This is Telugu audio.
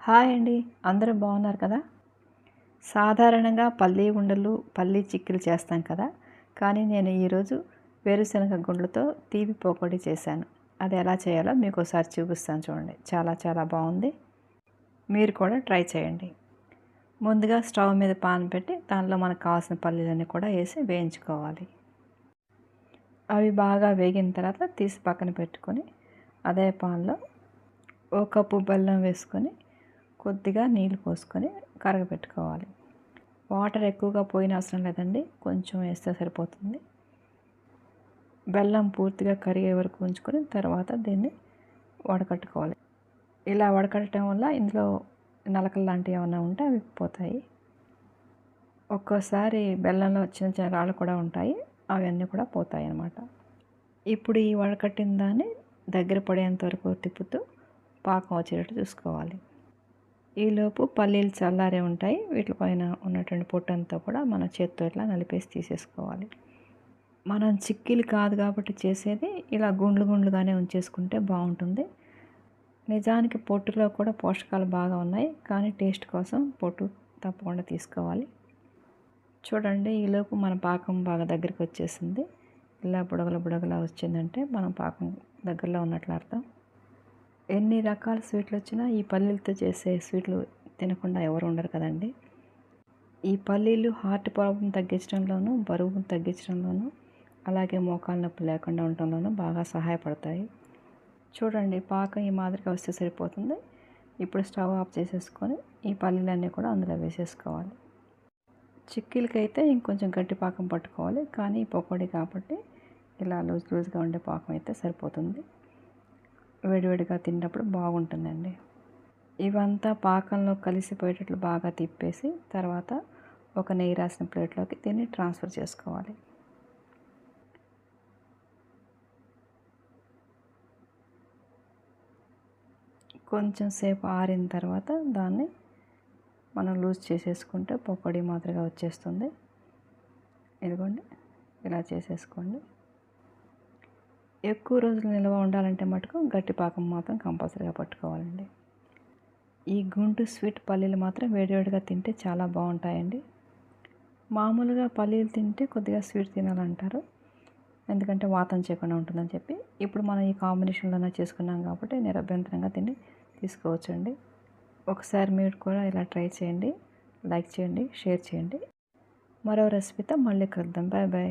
హాయ్ అండి. అందరూ బాగున్నారు కదా? సాధారణంగా పల్లీ ఉండలు పల్లీ చిక్కీలు చేస్తాం కదా? కానీ నేను ఈరోజు వేరుశనగ గుండ్లతో తీపి పోకోడి చేశాను. అది ఎలా చేయాలో మీకు ఒకసారి చూపిస్తాను చూడండి. చాలా చాలా బాగుంది. మీరు కూడా ట్రై చేయండి. ముందుగా స్టవ్ మీద పాన్ పెట్టి దానిలో మనకు కావాల్సిన పల్లీలన్నీ కూడా వేసి వేయించుకోవాలి. అవి బాగా వేగిన తర్వాత తీసి పక్కన పెట్టుకొని అదే పాన్లో ఓ కప్పు బెల్లం వేసుకొని కొద్దిగా నీళ్ళు పోసుకొని కరగబెట్టుకోవాలి వాటర్ ఎక్కువగా పోయిన అవసరం లేదండి. కొంచెం వేస్తే సరిపోతుంది. బెల్లం పూర్తిగా కరిగే వరకు ఉంచుకొని తర్వాత దీన్ని వడకట్టుకోవాలి. ఇలా వడకట్టడం వల్ల ఇందులో నలకలు లాంటివి ఏమైనా ఉంటే అవి పోతాయి. ఒక్కోసారి బెల్లంలో చిన్న చిన్న రాళ్ళు కూడా ఉంటాయి. అవన్నీ కూడా పోతాయి అన్నమాట. ఇప్పుడు ఈ వడకట్టిన దాన్ని దగ్గర పడేంత వరకు తిప్పుతూ పాకం వచ్చేటట్టు చూసుకోవాలి. ఈలోపు పల్లీలు చల్లారే ఉంటాయి. వీటిపైన ఉన్నటువంటి పొట్టంతా కూడా మన చేత్తో ఇట్లా నలిపేసి తీసేసుకోవాలి. మనం చిక్కీలు కాదు కాబట్టి చేసేది ఇలా గుండ్లు గుండ్లుగానే ఉంచేసుకుంటే బాగుంటుంది. నిజానికి పొట్టులో కూడా పోషకాలు బాగా ఉన్నాయి. కానీ టేస్ట్ కోసం పొట్టు తప్పకుండా తీసుకోవాలి. చూడండి ఈలోపు మన పాకం బాగా దగ్గరికి వచ్చేసింది. ఇలా బుడగల బుడగలా వచ్చిందంటే మనం పాకం దగ్గరలో ఉన్నట్లు అర్థం. ఎన్ని రకాల స్వీట్లు వచ్చినా ఈ పల్లీలతో చేసే స్వీట్లు తినకుండా ఎవరు ఉండరు కదండి. ఈ పల్లీలు హార్ట్ ప్రాబ్లం తగ్గించడంలోనూ బరువును తగ్గించడంలోనూ అలాగే మోకాలు నొప్పి లేకుండా ఉండటంలోనూ బాగా సహాయపడతాయి. చూడండి పాకం ఈ మాదిరిగా వస్తే సరిపోతుంది. ఇప్పుడు స్టవ్ ఆఫ్ చేసేసుకొని ఈ పల్లీలన్నీ కూడా అందులో వేసేసుకోవాలి. చిక్కీలకైతే ఇంకొంచెం గట్టి పాకం పట్టుకోవాలి. కానీ పకోడీ కాబట్టి ఇలా లూజ్ లూజ్గా ఉండే పాకం అయితే సరిపోతుంది. వేడివేడిగా తిన్నప్పుడు బాగుంటుందండి. ఇవంతా పాకంలో కలిసిపోయేటట్లు బాగా తిప్పేసి తర్వాత ఒక నెయ్యి రాసిన ప్లేట్లోకి దీన్ని ట్రాన్స్ఫర్ చేసుకోవాలి. కొంచెం సేపు ఆరిన తర్వాత దాన్ని మనం లూజ్ చేసేసుకుంటే పకోడీ మాదిరిగా వచ్చేస్తుంది. ఇదిగోండి ఇలా చేసేసుకోండి. ఎక్కువ రోజులు నిల్వ ఉండాలంటే మటుకు గట్టి పాకం మాత్రం కంపల్సరీగా పట్టుకోవాలండి. ఈ గుంటు స్వీట్ పల్లీలు మాత్రం వేడివేడిగా తింటే చాలా బాగుంటాయండి. మామూలుగా పల్లీలు తింటే కొద్దిగా స్వీట్ తినాలంటారు. ఎందుకంటే వాతం చేయకుండా ఉంటుందని చెప్పి ఇప్పుడు మనం ఈ కాంబినేషన్లోనే చేసుకున్నాం కాబట్టి నిరభ్యంతరంగా తిని తీసుకోవచ్చండి. ఒకసారి మీరు కూడా ఇలా ట్రై చేయండి లైక్ చేయండి షేర్ చేయండి. మరో రెసిపీతో మళ్ళీ కలుద్దాం. Bye bye.